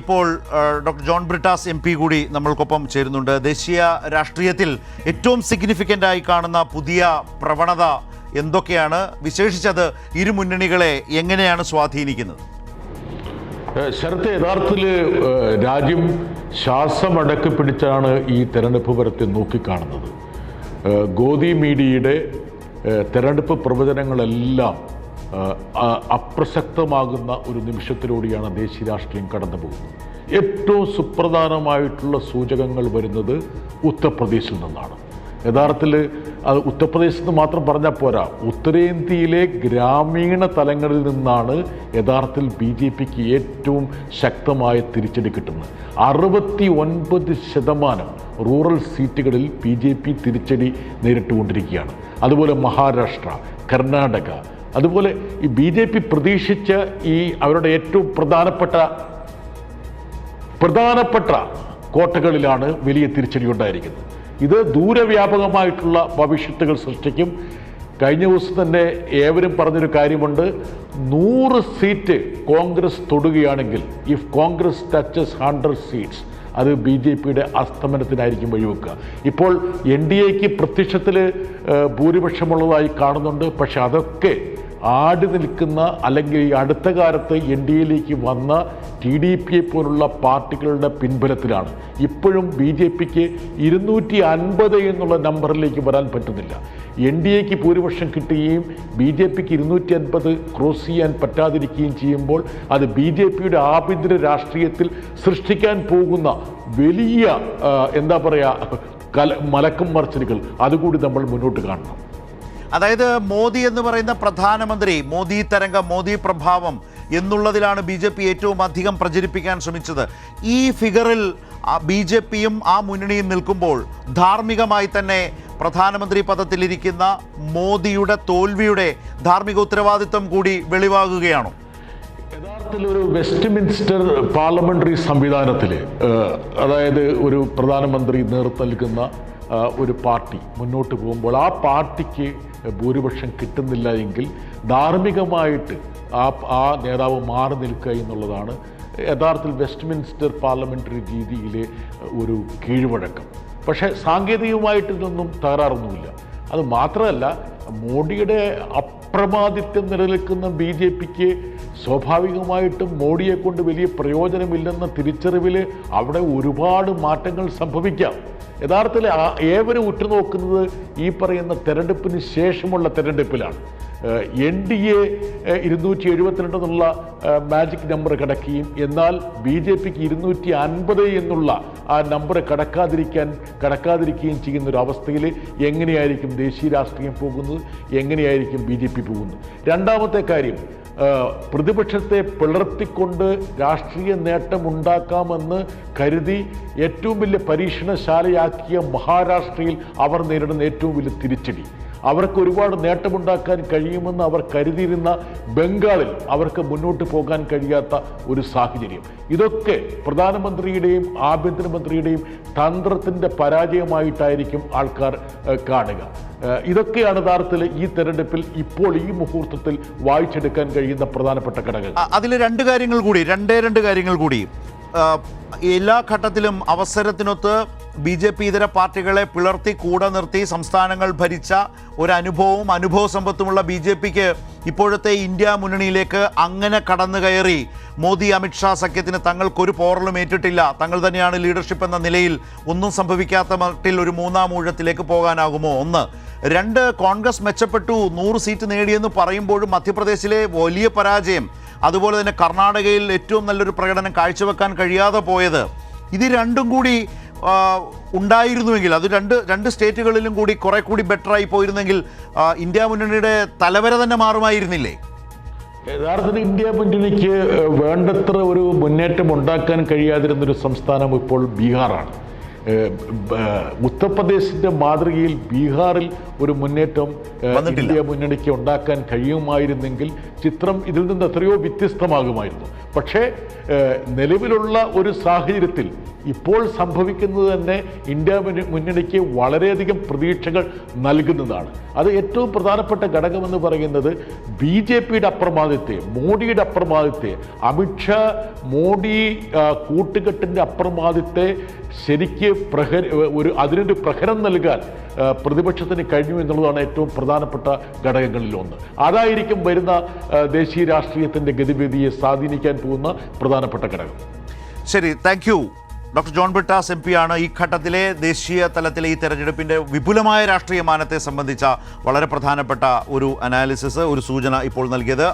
ഇപ്പോൾ doctor John Brittas M P കൂടി നമ്മൾക്കൊപ്പം ചേരുന്നുണ്ട്. ദേശീയ രാഷ്ട്രീയത്തിൽ ഏറ്റവും സിഗ്നിഫിക്കന്റ് ആയി കാണുന്ന പുതിയ പ്രവണത എന്തൊക്കെയാണ്? വിശേഷിച്ചത് ഇരു മുന്നണികളെ എങ്ങനെയാണ് സ്വാധീനിക്കുന്നത്? ശരത് യഥാർത്ഥത്തിൽ രാജ്യം ശ്വാസമടക്കി പിടിച്ചാണ് ഈ തെരഞ്ഞെടുപ്പ് പരത്തിൽ നോക്കിക്കാണുന്നത്. ഗോദി മീഡിയയുടെ തെരഞ്ഞെടുപ്പ് പ്രവചനങ്ങളെല്ലാം അപ്രസക്തമാകുന്ന ഒരു നിമിഷത്തിലൂടെയാണ് ദേശീയ രാഷ്ട്രീയം കടന്നു പോകുന്നത് ഏറ്റവും സുപ്രധാനമായിട്ടുള്ള സൂചകങ്ങൾ വരുന്നത് ഉത്തർപ്രദേശിൽ നിന്നാണ്. യഥാർത്ഥത്തിൽ അത് ഉത്തർപ്രദേശിൽ നിന്ന് മാത്രം പറഞ്ഞാൽ പോരാ. ഉത്തരേന്ത്യയിലെ ഗ്രാമീണ തലങ്ങളിൽ നിന്നാണ് യഥാർത്ഥത്തിൽ ബി ജെ പിക്ക് ഏറ്റവും ശക്തമായ തിരിച്ചടി കിട്ടുന്നത്. അറുപത്തി ഒൻപത് ശതമാനം റൂറൽ സീറ്റുകളിൽ ബി ജെ പി തിരിച്ചടി നേരിട്ടുകൊണ്ടിരിക്കുകയാണ്. അതുപോലെ മഹാരാഷ്ട്ര കർണാടക അതുപോലെ ഈ ബി ജെ പി പ്രതീക്ഷിച്ച ഈ അവരുടെ ഏറ്റവും പ്രധാനപ്പെട്ട പ്രധാനപ്പെട്ട കോട്ടകളിലാണ് വലിയ തിരിച്ചടി ഉണ്ടായിരിക്കുന്നത് ഇത് ദൂരവ്യാപകമായിട്ടുള്ള ഭവിഷ്യത്തുകൾ സൃഷ്ടിക്കും. കഴിഞ്ഞ ദിവസം തന്നെ ഏവരും പറഞ്ഞൊരു കാര്യമുണ്ട്. നൂറ് seat Congress തൊടുകയാണെങ്കിൽ if Congress touches hundred seats അത് ബി ജെ പിയുടെ അസ്തമനത്തിനായിരിക്കും വഴിവെക്കുക. ഇപ്പോൾ എൻ ഡി എക്ക് പ്രത്യക്ഷത്തിൽ ഭൂരിപക്ഷമുള്ളതായി കാണുന്നുണ്ട്. പക്ഷെ അതൊക്കെ ആടി നിൽക്കുന്ന അല്ലെങ്കിൽ ഈ അടുത്ത കാലത്ത് എൻ ഡി എയിലേക്ക് വന്ന ടി ഡി പി പോലുള്ള പാർട്ടികളുടെ പിൻബലത്തിലാണ്. ഇപ്പോഴും ബി ജെ പിക്ക് ഇരുന്നൂറ്റി അൻപത് എന്നുള്ള നമ്പറിലേക്ക് വരാൻ പറ്റുന്നില്ല. എൻ ഡി എക്ക് ഭൂരിപക്ഷം കിട്ടുകയും ബി ജെ പിക്ക് ഇരുന്നൂറ്റി അൻപത് ക്രോസ് ചെയ്യാൻ പറ്റാതിരിക്കുകയും ചെയ്യുമ്പോൾ അത് ബി ജെ പിയുടെ ആഭ്യന്തര രാഷ്ട്രീയത്തിൽ സൃഷ്ടിക്കാൻ പോകുന്ന വലിയ എന്താ പറയുക കല മലക്കം മറച്ചലുകൾ. അതുകൂടി നമ്മൾ മുന്നോട്ട് കാണണം. അതായത് മോദി എന്ന് പറയുന്ന പ്രധാനമന്ത്രി മോദി തരംഗം മോദി പ്രഭാവം എന്നുള്ളതിലാണ് ബി ജെ പി ഏറ്റവും അധികം പ്രചരിപ്പിക്കാൻ ശ്രമിച്ചത്. ഈ ഫിഗറിൽ ബി ജെ പിയും ആ മുന്നണിയും നിൽക്കുമ്പോൾ ധാർമ്മികമായി തന്നെ പ്രധാനമന്ത്രി പദത്തിലിരിക്കുന്ന മോദിയുടെ തോൽവിയുടെ ധാർമ്മിക ഉത്തരവാദിത്വം കൂടി വെളിവാകുകയാണോ? യഥാർത്ഥത്തിൽ ഒരു വെസ്റ്റ് മിൻസ്റ്റർ പാർലമെന്ററി സംവിധാനത്തിൽ അതായത് ഒരു പ്രധാനമന്ത്രി നേതൃത്വം നൽകുന്ന ഒരു പാർട്ടി മുന്നോട്ട് പോകുമ്പോൾ ആ പാർട്ടിക്ക് ഭൂരിപക്ഷം കിട്ടുന്നില്ല എങ്കിൽ ധാർമ്മികമായിട്ട് ആ ആ നേതാവ് മാറി നിൽക്കുക എന്നുള്ളതാണ് യഥാർത്ഥത്തിൽ വെസ്റ്റ്മിൻസ്റ്റർ പാർലമെന്ററി രീതിയിലെ ഒരു കീഴ്വഴക്കം. പക്ഷേ സാങ്കേതികമായിട്ട് ഇതൊന്നും തകരാറൊന്നുമില്ല. അത് മാത്രമല്ല മോഡിയുടെ അപ്രമാദിത്യം നിലനിൽക്കുന്ന ബി ജെ പിക്ക് സ്വാഭാവികമായിട്ടും മോഡിയെ കൊണ്ട് വലിയ പ്രയോജനമില്ലെന്ന തിരിച്ചറിവിൽ അവിടെ ഒരുപാട് മാറ്റങ്ങൾ സംഭവിക്കാം. യഥാർത്ഥത്തിൽ ഏവരും ഉറ്റുനോക്കുന്നത് ഈ പറയുന്ന തെരഞ്ഞെടുപ്പിന് ശേഷമുള്ള തെരഞ്ഞെടുപ്പിലാണ്. എൻ ഡി എ ഇരുന്നൂറ്റി എഴുപത്തിരണ്ട് എന്നുള്ള മാജിക് നമ്പർ കടക്കുകയും എന്നാൽ ബി ജെ പിക്ക് ഇരുന്നൂറ്റി അൻപത് എന്നുള്ള ആ നമ്പർ കടക്കാതിരിക്കാൻ കടക്കാതിരിക്കുകയും ചെയ്യുന്ന ഒരു അവസ്ഥയിൽ എങ്ങനെയായിരിക്കും ദേശീയ രാഷ്ട്രീയം പോകുന്നത്? എങ്ങനെയായിരിക്കും ബി ജെ പി പോകുന്നത്? രണ്ടാമത്തെ കാര്യം പ്രതിപക്ഷത്തെ പിളർത്തിക്കൊണ്ട് രാഷ്ട്രീയ നേട്ടം ഉണ്ടാക്കാമെന്ന് കരുതി ഏറ്റവും വലിയ പരീക്ഷണശാലയാക്കിയ മഹാരാഷ്ട്രയിൽ അവർ നേരിടുന്ന ഏറ്റവും വലിയ തിരിച്ചടി. അവർക്ക് ഒരുപാട് നേട്ടമുണ്ടാക്കാൻ കഴിയുമെന്ന് അവർ കരുതിയിരുന്ന ബംഗാളിൽ അവർക്ക് മുന്നോട്ട് പോകാൻ കഴിയാത്ത ഒരു സാഹചര്യം. ഇതൊക്കെ പ്രധാനമന്ത്രിയുടെയും ആഭ്യന്തരമന്ത്രിയുടെയും തന്ത്രത്തിന്റെ പരാജയമായിട്ടായിരിക്കും ആൾക്കാർ കാണുക. ഇതൊക്കെയാണ് യഥാർത്ഥത്തിൽ ഈ തെരഞ്ഞെടുപ്പിൽ ഇപ്പോൾ ഈ മുഹൂർത്തത്തിൽ വായിച്ചെടുക്കാൻ കഴിയുന്ന പ്രധാനപ്പെട്ട ഘടകങ്ങൾ. അതിൽ രണ്ട് കാര്യങ്ങൾ കൂടി രണ്ടേ രണ്ട് കാര്യങ്ങൾ കൂടി. എല്ലാ ഘട്ടത്തിലും അവസരത്തിനൊത്ത് ബി ജെ പി ഇതര പാർട്ടികളെ പിളർത്തി കൂടെ നിർത്തി സംസ്ഥാനങ്ങൾ ഭരിച്ച ഒരു അനുഭവവും അനുഭവ സമ്പത്തുമുള്ള ബി ജെ പിക്ക് ഇപ്പോഴത്തെ ഇന്ത്യ മുന്നണിയിലേക്ക് അങ്ങനെ കടന്നു കയറി. മോദി അമിത്ഷാ സഖ്യത്തിന് തങ്ങൾക്കൊരു പോറലും ഏറ്റിട്ടില്ല. തങ്ങൾ തന്നെയാണ് ലീഡർഷിപ്പ് എന്ന നിലയിൽ ഒന്നും സംഭവിക്കാത്ത മട്ടിൽ ഒരു മൂന്നാം ഊഴത്തിലേക്ക് പോകാനാകുമോ? ഒന്ന് രണ്ട് കോൺഗ്രസ് മെച്ചപ്പെട്ടു നൂറ് സീറ്റ് നേടിയെന്ന് പറയുമ്പോഴും മധ്യപ്രദേശിലെ വലിയ പരാജയം. അതുപോലെ തന്നെ കർണാടകയിൽ ഏറ്റവും നല്ലൊരു പ്രകടനം കാഴ്ചവെക്കാൻ കഴിയാതെ പോയത്. ഇത് രണ്ടും കൂടി ഉണ്ടായിരുന്നുവെങ്കിൽ അത് രണ്ട് രണ്ട് സ്റ്റേറ്റുകളിലും കൂടി കുറെ കൂടി ബെറ്ററായി പോയിരുന്നെങ്കിൽ ഇന്ത്യ മുന്നണിയുടെ തലവര തന്നെ മാറുമായിരുന്നില്ലേ? യഥാർത്ഥത്തിൽ ഇന്ത്യ മുന്നണിക്ക് വേണ്ടത്ര ഒരു മുന്നേറ്റം ഉണ്ടാക്കാൻ കഴിയാതിരുന്നൊരു സംസ്ഥാനം ഇപ്പോൾ ബീഹാറാണ്. ഉത്തർപ്രദേശിന്റെ മാതൃകയിൽ ബീഹാറിൽ ഒരു മുന്നേറ്റം ഇന്ത്യ മുന്നണിക്ക് ഉണ്ടാക്കാൻ കഴിയുമായിരുന്നെങ്കിൽ ചിത്രം ഇതിൽ നിന്ന് എത്രയോ വ്യത്യസ്തമാകുമായിരുന്നു. പക്ഷേ നിലവിലുള്ള ഒരു സാഹചര്യത്തിൽ ഇപ്പോൾ സംഭവിക്കുന്നത് തന്നെ ഇന്ത്യ മുന്ന- മുന്നണിക്ക് വളരെയധികം പ്രതീക്ഷകൾ നൽകുന്നതാണ്. അത് ഏറ്റവും പ്രധാനപ്പെട്ട ഘടകമെന്ന് പറയുന്നത് ബി ജെ പിയുടെ അപ്രമാദിത്തെ മോഡിയുടെ അപ്രമാദിത്തെ അമിത്ഷാ മോഡി കൂട്ടുകെട്ടിന്റെ അപ്രമാദിത്തെ ശരിക്ക് പ്രഹര ഒരു അതിനൊരു പ്രഹരം നൽകാൻ പ്രതിപക്ഷത്തിന് കഴിഞ്ഞു എന്നുള്ളതാണ് ഏറ്റവും പ്രധാനപ്പെട്ട ഘടകങ്ങളിൽ ഒന്ന്. അതായിരിക്കും വരുന്ന ദേശീയ രാഷ്ട്രീയത്തിന്റെ ഗതിവിധിയെ സ്വാധീനിക്കാൻ പോകുന്ന പ്രധാനപ്പെട്ട ഘടകം. ശരി thank doctor John Brittas M P ആണ്. ഈ ഘട്ടത്തിലെ ദേശീയ തലത്തിലെ ഈ തെരഞ്ഞെടുപ്പിന്റെ വിപുലമായ രാഷ്ട്രീയ മാനത്തെ സംബന്ധിച്ച വളരെ പ്രധാനപ്പെട്ട ഒരു അനാലിസിസ് ഒരു സൂചന ഇപ്പോൾ നൽകിയത്.